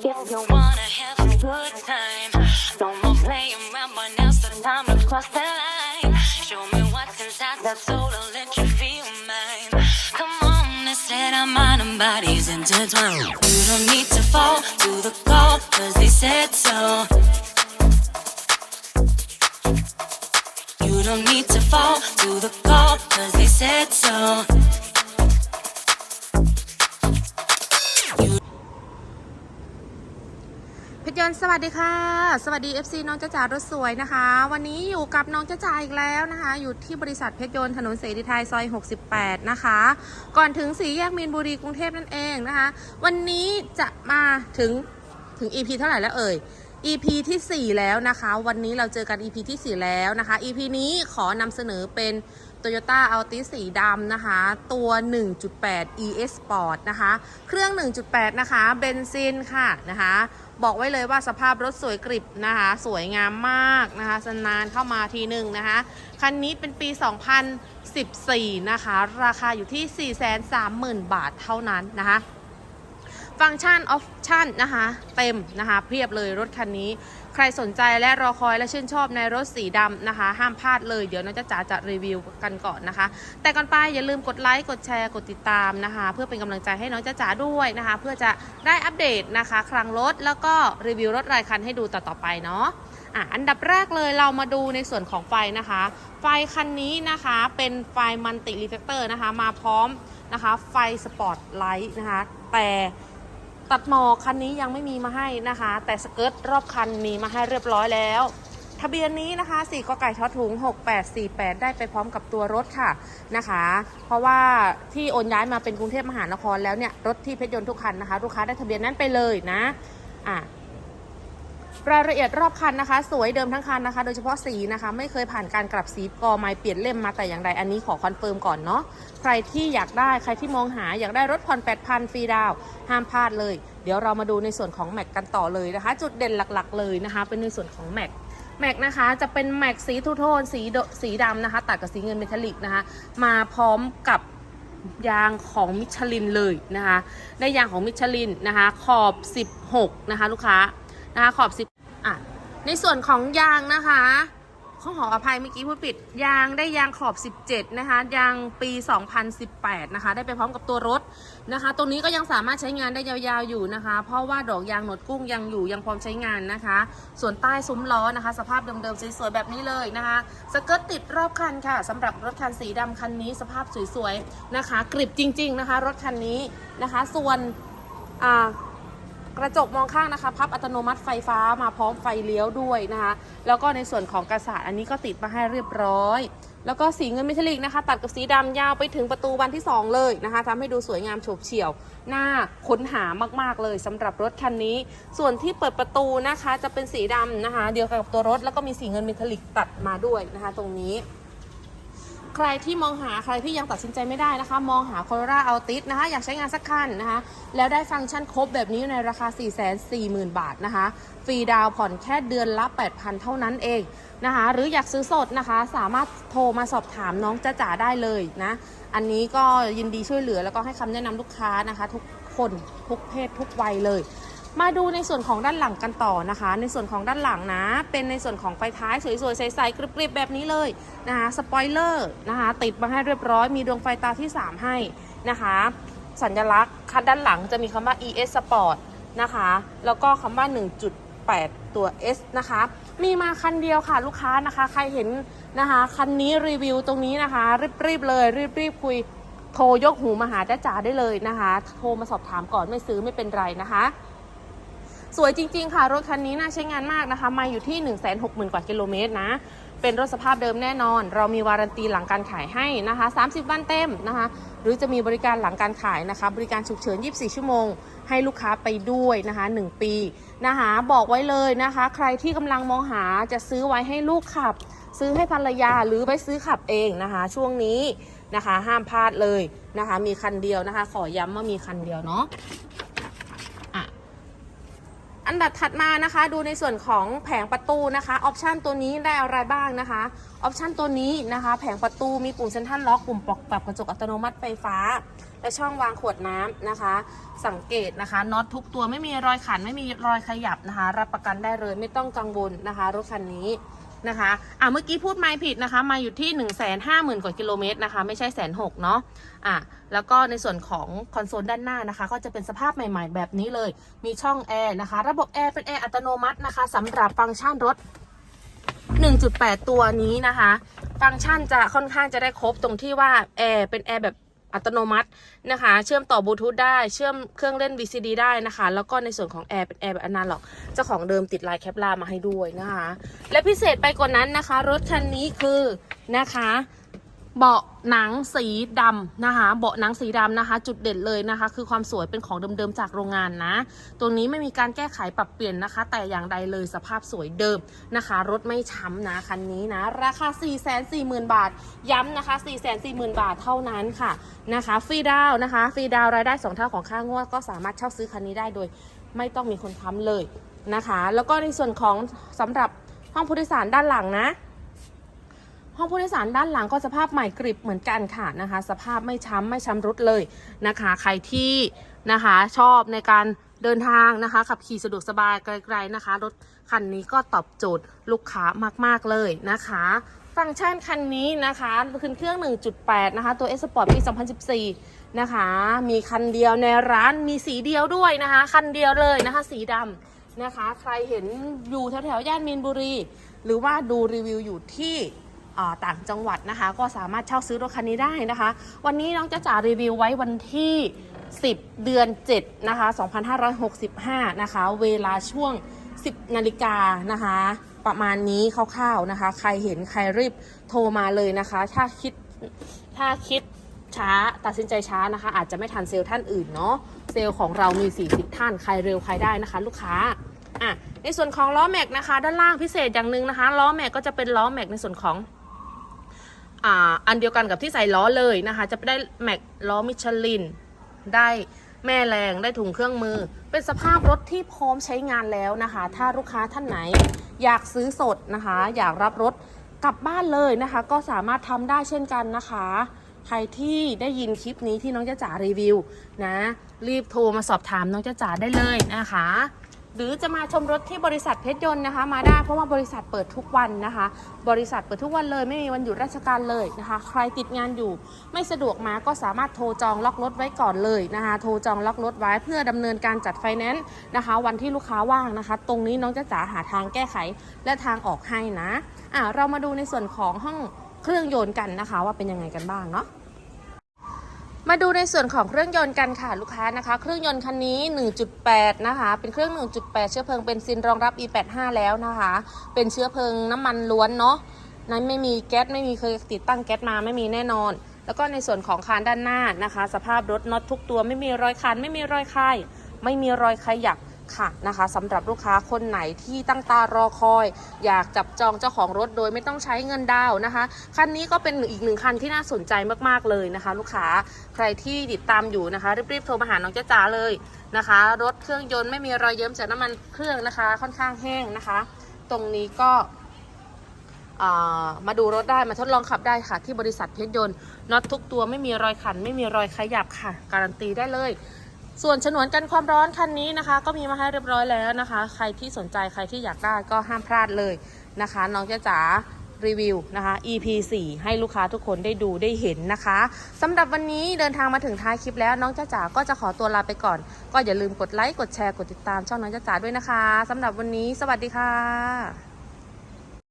If you wanna have a good time, no more playing around, but now's the time to cross the line. Show me what's inside that soul and let you feel mine. Come on, they said our mind and bodies intertwined. You don't need to fall to the call, cause they said so. You don't need to fall to the call, cause they said so. ชรยนต์สวัสดีค่ะ สวัสดี FC น้องจ้าจ๋ารถสวยนะคะ วันนี้อยู่กับน้องจ้าจ๋าอีกแล้วนะคะ อยู่ที่บริษัทเพชรยนต์ถนนเสรีไทยซอย 68 นะคะ ก่อนถึงสี่แยกมีนบุรีกรุงเทพนั่นเองนะคะ วันนี้จะมาถึงถึง EP เท่าไหร่แล้วเอ่ย EP ที่ 4 แล้วนะคะ วันนี้เราเจอกัน EP ที่ 4 แล้วนะคะ EP นี้ขอนำเสนอเป็น Toyota Altis สีดำนะคะ ตัว 1.8 ES Sport นะคะ เครื่อง 1.8 นะคะ เบนซินค่ะนะคะ บอกไว้เลยว่าสภาพรถสวยกริบนะคะ สวยงามมากนะคะสนานเข้ามาทีหนึ่งนะคะ คันนี้เป็นปี 2014 นะคะ ราคาอยู่ที่ 430,000 บาทเท่านั้นนะคะ ฟังก์ชันออปชันนะคะเต็มนะคะเพียบเลยรถคันนี้ ใครสนใจและรอคอยและชื่นชอบในรถสีดำนะคะ ห้ามพลาดเลยเดี๋ยวน้องจะจ๋าจะรีวิวกันก่อนนะคะ แต่ก่อนไปอย่าลืมกดไลค์กดแชร์กดติดตามนะคะ เพื่อเป็นกำลังใจให้น้องจ้าจ๋าด้วยนะคะ เพื่อจะได้อัปเดตนะคะ ครั้งรถแล้วก็รีวิวรถรายคันให้ดูต่อๆไปเนาะอะอันดับแรกเลยเรามาดูในส่วนของไฟนะคะ ไฟคันนี้นะคะเป็นไฟมันติรีเฟกเตอร์นะคะมาพร้อมนะคะไฟสปอตไลท์นะคะแต่ ตัดหมอกคันนี้ยังไม่มีมาให้นะคะ แต่สเกิร์ตรอบคันมีมาให้เรียบร้อยแล้ว ทะเบียนนี้นะคะ4กไก่ทอถุง 6848 ได้ไปพร้อมกับตัวรถค่ะนะคะ เพราะว่าที่โอนย้ายมาเป็นกรุงเทพมหานครแล้วเนี่ยรถที่เพชรยนต์ทุกคันนะคะลูกค้าได้ทะเบียนนั้นไปเลยนะอะ รายละเอียดรอบคันนะคะ สวยเดิมทั้งคันนะคะ โดยเฉพาะสีนะคะ ไม่เคยผ่านการกลับสีกอไม้เปลี่ยนเล่มมาแต่อย่างใดอันนี้ขอคอนเฟิร์มก่อนเนาะใครที่อยากได้ใครที่มองหาอยากได้รถผ่อน 8,000 ฟรีดาวห้ามพลาดเลย เดี๋ยวเรามาดูในส่วนของแม็กกันต่อเลยนะคะ จุดเด่นหลักๆ เลยนะคะ เป็นในส่วนของแม็กแม็กนะคะจะเป็นแม็กสีทูโทนสีสีดำนะคะ ตัดกับสีเงินเมทัลลิกนะคะ มาพร้อมกับยางของมิชลินเลยนะคะ ได้ยางของมิชลินนะคะ ขอบ 16 นะคะ ลูกค้านะคะขอบ10 อะในส่วนของยางนะคะข้อขออภัยเมื่อกี้พูดผิด ยางได้ยางขอบ 17 นะคะ ยางปี 2018 นะคะ ได้ไปพร้อมกับตัวรถนะคะ ตรงนี้ก็ยังสามารถใช้งานได้ยาวๆอยู่นะคะ เพราะว่าดอกยางหนวดกุ้งยังอยู่ยังพร้อมใช้งานนะคะ ส่วนใต้ซุ้มล้อนะคะ สภาพเดิมๆสวยๆแบบนี้เลยนะคะสเกิร์ตติดรอบคันค่ะสำหรับรถคันสีดำคันนี้สภาพสวยๆนะคะกริบจริง ๆนะคะ รถคันนี้นะคะ ส่วนอ่า กระจกมองข้างนะคะพับอัตโนมัติไฟฟ้ามาพร้อมไฟเลี้ยวด้วยนะคะ แล้วก็ในส่วนของกระสาอันนี้ก็ติดมาให้เรียบร้อย แล้วก็สีเงินเมทัลลิกนะคะ ตัดกับสีดำยาวไปถึงประตูบานที่ 2 เลยนะคะทำให้ดูสวยงามโฉบเฉี่ยวหน้าค้นหามากๆเลยสำหรับรถคันนี้ ส่วนที่เปิดประตูนะคะจะเป็นสีดำนะคะ เดียวกันกับตัวรถแล้วก็มีสีเงินเมทัลลิกตัดมาด้วยนะคะ ตรงนี้ ใครที่มองหาใครที่ยังตัดสินใจไม่ได้นะคะ มองหา Corolla Altis นะคะ อยากใช้งานสักคันนะคะ แล้วได้ฟังก์ชันครบแบบนี้ในราคา 440,000 บาทนะคะ ฟรีดาวผ่อนแค่เดือนละ 8,000 เท่านั้นเองนะคะ หรืออยากซื้อสดนะคะ สามารถโทรมาสอบถามน้องจ้าจ๋าได้เลยนะ อันนี้ก็ยินดีช่วยเหลือแล้วก็ให้คำแนะนำลูกค้านะคะ ทุกคนทุกเพศทุกวัยเลย มาดูในส่วนของด้านหลังกันต่อนะคะ ในส่วนของด้านหลังนะ เป็นในส่วนของไฟท้ายสวยๆใสๆกริบๆแบบนี้เลยนะคะสปอยเลอร์นะคะติดมาให้เรียบร้อยมีดวงไฟตาที่ 3 ให้นะคะ สัญลักษณ์คันด้านหลังจะมีคำว่า ES Sport นะคะ แล้วก็คำว่า 1.8 ตัว S นะคะ มีมาคันเดียวค่ะลูกค้านะคะ ใครเห็นนะคะคันนี้รีวิวตรงนี้นะคะ รีบๆเลยรีบๆคุยโทรยกหูมาหาจ้าจ๋าได้เลยนะคะ โทรมาสอบถามก่อนไม่ซื้อไม่เป็นไรนะคะ สวยจริง ๆ ค่ะ รถคันนี้น่าใช้งานมากนะคะ มาอยู่ที่ 1 6 0 0 0 0 กว่ากิโลเมตรนะ เป็นรถสภาพเดิมแน่นอน เรามีวารันตีหลังการขายให้นะคะ 30 วันเต็มนะคะ หรือจะมีบริการหลังการขายนะคะ บริการฉุกเฉิน 24 ชั่วโมง ให้ลูกค้าไปด้วยนะคะ 1 ปีนะคะ บอกไว้เลยนะคะ ใครที่กำลังมองหาจะซื้อไว้ให้ลูกขับ ซื้อให้ภรรยาหรือไปซื้อขับเองนะคะ ช่วงนี้นะคะ ห้ามพลาดเลยนะคะ มีคันเดียวนะคะ ขอย้ำว่ามีคันเดียวเนาะ อันดับถัดมานะคะดูในส่วนของแผงประตูนะคะออปชันตัวนี้ได้อะไรบ้างนะคะออปชันตัวนี้นะคะ แผงประตูมีปุ่มเซ็นทรัลล็อกปุ่มปรับปรับกระจกอัตโนมัติไฟฟ้า และช่องวางขวดน้ำนะคะ สังเกตนะคะน็อตทุกตัวไม่มีรอยขันไม่มีรอยขยับนะคะ รับประกันได้เลยไม่ต้องกังวลนะคะรถคันนี้ นะคะ อะเมื่อกี้พูดไม่ผิดนะคะ มาอยู่ที่ 1 5 0 0 0 0 กว่ากิโลเมตรนะคะ ไม่ใช่แสนหกเนาะ อะ แล้วก็ในส่วนของคอนโซลด้านหน้านะคะ ก็จะเป็นสภาพใหม่ ๆ แบบนี้เลย มีช่องแอร์นะคะ ระบบแอร์เป็นแอร์อัตโนมัตินะคะสำหรับฟังก์ชันรถ 1.8 ตัวนี้นะคะ ฟังก์ชันจะค่อนข้างจะได้ครบตรงที่ว่าแอร์เป็นแอร์แบบ อัตโนมัตินะคะ เชื่อมต่อบลูทูธได้ เชื่อมเครื่องเล่น VCD ได้นะคะ แล้วก็ในส่วนของแอร์เป็นแอร์แบบอนาล็อก เจ้าของเดิมติดลายแคปลามาให้ด้วยนะคะ และพิเศษไปกว่านั้นนะคะ รถคันนี้คือนะคะ เบาะหนังสีดำนะคะ เบาะหนังสีดำนะคะ จุดเด่นเลยนะคะ คือความสวยเป็นของเดิมๆจากโรงงานนะ ตัวนี้ไม่มีการแก้ไขปรับเปลี่ยนนะคะ แต่อย่างใดเลยสภาพสวยเดิมนะคะ รถไม่ช้ำนะคันนี้นะ ราคา 4 4 0 0 0 0 บาท ย้ำนะคะ 4 4 0 0 0 0 บาทเท่านั้นค่ะนะคะ ฟรีดาวนะคะ ฟรีดาวรายได้ 2 เท่าของค่างวดก็สามารถเช่าซื้อคันนี้ได้โดย ไม่ต้องมีคนค้ำเลยนะคะ แล้วก็ในส่วนของสำหรับห้องผู้โดยสารด้านหลังนะ ห้องผู้โดยสารด้านหลังก็สภาพใหม่กริบเหมือนกันค่ะนะคะ สภาพไม่ช้ำไม่ช้ำรุดเลยนะคะ ใครที่นะคะชอบในการเดินทางนะคะ ขับขี่สะดวกสบายไกลๆนะคะ รถคันนี้ก็ตอบโจทย์ลูกค้ามากๆเลยนะคะ ฟังก์ชันคันนี้นะคะคือเครื่อง 1.8 นะคะ ตัว S Sport ปี 2014 นะคะ มีคันเดียวในร้านมีสีเดียวด้วยนะคะ คันเดียวเลยนะคะ สีดำนะคะ ใครเห็นอยู่แถวๆย่านมีนบุรี หรือว่าดูรีวิวอยู่ที่ ต่างจังหวัดนะคะ ก็สามารถเช่าซื้อรถคันนี้ได้นะคะ วันนี้น้องจะจ่ารีวิวไว้วันที่ 10 เดือน7นะคะ2565นะคะ เวลาช่วง 10นาฬิกานะคะ ประมาณนี้คร่าวๆนะคะ ใครเห็นใครรีบโทรมาเลยนะคะ ถ้าคิดถ้าคิดช้าตัดสินใจช้านะคะ อาจจะไม่ทันเซลล์ท่านอื่นเนาะเซลล์ของเรามี 40 ท่านใครเร็วใครได้นะคะ ลูกค้าอะในส่วนของล้อแม็กนะคะ ด้านล่างพิเศษอย่างหนึ่งนะคะล้อแม็กก็จะเป็นล้อแม็กในส่วนของ อ่าอันเดียวกันกับที่ใส่ล้อเลยนะคะ จะได้แม็กล้อมิชลิน ได้แม่แรงได้ถุงเครื่องมือ เป็นสภาพรถที่พร้อมใช้งานแล้วนะคะ ถ้าลูกค้าท่านไหนอยากซื้อสดนะคะ อยากรับรถกลับบ้านเลยนะคะ ก็สามารถทำได้เช่นกันนะคะ ใครที่ได้ยินคลิปนี้ที่น้องจ้าจ๋ารีวิวนะ รีบโทรมาสอบถามน้องจ้าจ๋าได้เลยนะคะ หรือจะมาชมรถที่บริษัทเพชรยนต์นะคะ มาได้เพราะว่าบริษัทเปิดทุกวันนะคะ บริษัทเปิดทุกวันเลยไม่มีวันหยุดราชการเลยนะคะ ใครติดงานอยู่ ไม่สะดวกมาก็สามารถโทรจองล็อกรถไว้ก่อนเลยนะคะโทรจองล็อกรถไว้เพื่อดำเนินการจัดไฟแนนซ์นะคะ วันที่ลูกค้าว่างนะคะ ตรงนี้น้องจะจ๋าหาทางแก้ไข และทางออกให้นะอะเรามาดูในส่วนของห้องเครื่องยนต์กันนะคะ ว่าเป็นยังไงกันบ้างเนาะ มาดูในส่วนของเครื่องยนต์กันค่ะลูกค้านะคะ เครื่องยนต์คันนี้ 1.8 นะคะ เป็นเครื่อง 1.8 เชื้อเพลิงเบนซินรองรับ E85 แล้วนะคะ เป็นเชื้อเพลิงน้ำมันล้วนเนาะนั้นไม่มีแก๊สไม่มีเคยติดตั้งแก๊สมาไม่มีแน่นอน แล้วก็ในส่วนของคานด้านหน้านะคะ สภาพรถน็อตทุกตัวไม่มีรอยคานไม่มีรอยคายไม่มีรอยขยัก ค่ะนะคะสำหรับลูกค้าคนไหนที่ตั้งตารอคอย อยากจับจองเจ้าของรถโดยไม่ต้องใช้เงินดาวนะคะ คันนี้ก็เป็นอีกหนึ่งคันที่น่าสนใจมากๆเลยนะคะ ลูกค้าใครที่ติดตามอยู่นะคะรีบๆโทรมาหาน้องจ้าจ๋าเลยนะคะ รถเครื่องยนต์ไม่มีรอยเยิ้มจากน้ำมันเครื่องนะคะ ค่อนข้างแห้งนะคะ ตรงนี้ก็ามาดูรถได้มาทดลองขับได้ค่ะ ที่บริษัทเพชรยนต์น็อตทุกตัวไม่มีรอยขัน ไม่มีรอยขยับค่ะ การันตีได้เลย ส่วนฉนวนกันความร้อนคันนี้นะคะ ก็มีมาให้เรียบร้อยแล้วนะคะ ใครที่สนใจใครที่อยากได้ก็ห้ามพลาดเลยนะคะน้องจ้าจ๋ารีวิวนะคะ EP 4 ให้ลูกค้าทุกคนได้ดูได้เห็นนะคะสำหรับวันนี้เดินทางมาถึงท้ายคลิปแล้วน้องจ้าจ๋าก็จะขอตัวลาไปก่อน ก็อย่าลืมกดไลค์กดแชร์กดติดตามช่องน้องจ้าจ๋าด้วยนะคะสำหรับวันนี้ สวัสดีค่ะ